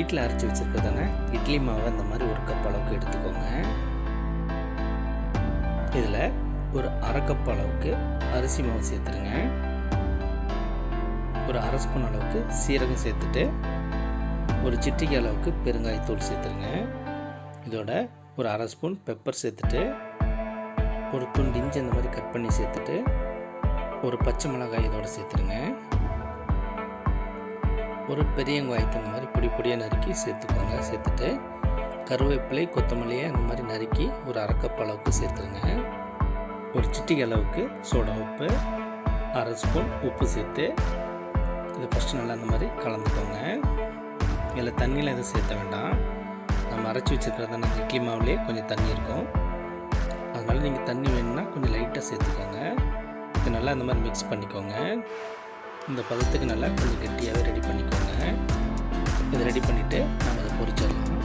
வீட்டில் அரைச்சி வச்சுருக்கதானே இட்லி மாவை இந்த மாதிரி ஒரு கப் அளவுக்கு எடுத்துக்கோங்க. இதில் ஒரு அரை கப் அளவுக்கு அரிசி மாவு சேர்த்துருங்க. ஒரு அரை ஸ்பூன் அளவுக்கு சீரகம் சேர்த்துட்டு ஒரு சிட்டிக்கு அளவுக்கு பெருங்காயத்தூள் சேர்த்துருங்க. இதோட ஒரு அரை ஸ்பூன் பெப்பர் சேர்த்துட்டு ஒரு துண்டு இஞ்சி அந்த மாதிரி கட் பண்ணி சேர்த்துட்டு ஒரு பச்சை மிளகாய் இதோட சேர்த்துருங்க. ஒரு பெரியங்காயத்தை இந்த மாதிரி பொடி பொடியாக நறுக்கி சேர்த்துக்கோங்க. சேர்த்துட்டு கருவேப்பிலை கொத்தமல்லியை அந்த மாதிரி நறுக்கி ஒரு அரைக்கப்பளவுக்கு அளவுக்கு சேர்த்துருங்க. ஒரு சிட்டிகை அளவுக்கு சோடா உப்பு அரை ஸ்பூன் உப்பு சேர்த்து இதை ஃபஸ்ட்டு நல்லா அந்த மாதிரி கலந்துக்கோங்க. இதில் தண்ணியில் எதுவும் சேர்த்த வேண்டாம். நம்ம அரைச்சி வச்சுருக்கிறதான அந்த இட்லி மாவுலேயே கொஞ்சம் தண்ணி இருக்கும். அதனால் நீங்கள் தண்ணி வேணும்னா கொஞ்சம் லைட்டாக சேர்த்துக்கோங்க. இது நல்லா அந்த மாதிரி மிக்ஸ் பண்ணிக்கோங்க. இந்த பதத்துக்கு நல்லா கொஞ்சம் கெட்டியாகவே ரெடி பண்ணிக்கோங்க. இதை ரெடி பண்ணிவிட்டு நம்ம அதை பொறிச்சிடலாம்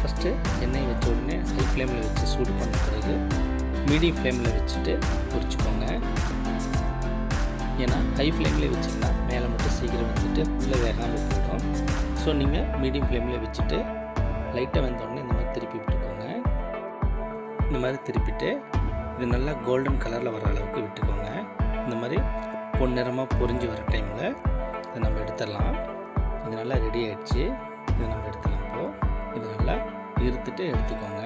ஃபஸ்ட்டு எண்ணெய் வச்ச உடனே ஹை ஃப்ளேமில் வச்சு சூடு பண்ண பிறகு மீடியம் ஃப்ளேமில் வச்சுட்டு பொரிச்சுக்கோங்க. ஏன்னா ஹை ஃப்ளேம்லேயே வச்சிங்கன்னா மேலே மட்டும் சீக்கிரம் வந்துட்டு உள்ளே வேகாமல் போயிடும். ஸோ நீங்கள் மீடியம் ஃப்ளேமில் வச்சுட்டு லைட்டாக வந்தோடனே இந்த மாதிரி திருப்பி விட்டுக்கோங்க. இந்த மாதிரி திருப்பிட்டு இது நல்லா கோல்டன் கலரில் வர அளவுக்கு விட்டுக்கோங்க. இந்த மாதிரி பொன்னிறமாக பொறிஞ்சு வர டைமில் இதை நம்ம எடுத்துடலாம். இது நல்லா ரெடி ஆகிடுச்சு இதை நம்ம எடுத்துடலாம் இப்போது இது நல்லா இருத்துட்டு எடுத்துக்கோங்க.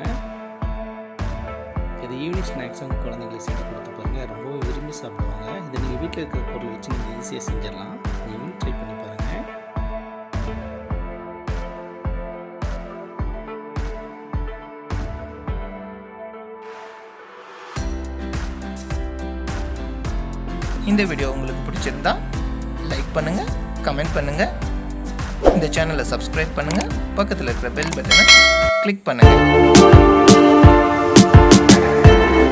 இது ஈவினிங் ஸ்நாக்ஸ் குழந்தைங்களுக்கு செஞ்சு கொடுத்து பாருங்கள் ரொம்ப விரும்பி சாப்பிடுவாங்க. இதை நீங்கள் வீட்டில் இருக்கிற பொருள் வச்சு நீங்கள் ஈஸியாக செஞ்சிடலாம். நீங்களும் ட்ரை பண்ணி இந்த வீடியோ உங்களுக்கு பிடிச்சிருந்தா லைக் பண்ணுங்க கமெண்ட் பண்ணுங்க. இந்த சேனலை சப்ஸ்கிரைப் பண்ணுங்க. பக்கத்தில் இருக்கிற பெல் பட்டனை கிளிக் பண்ணுங்க.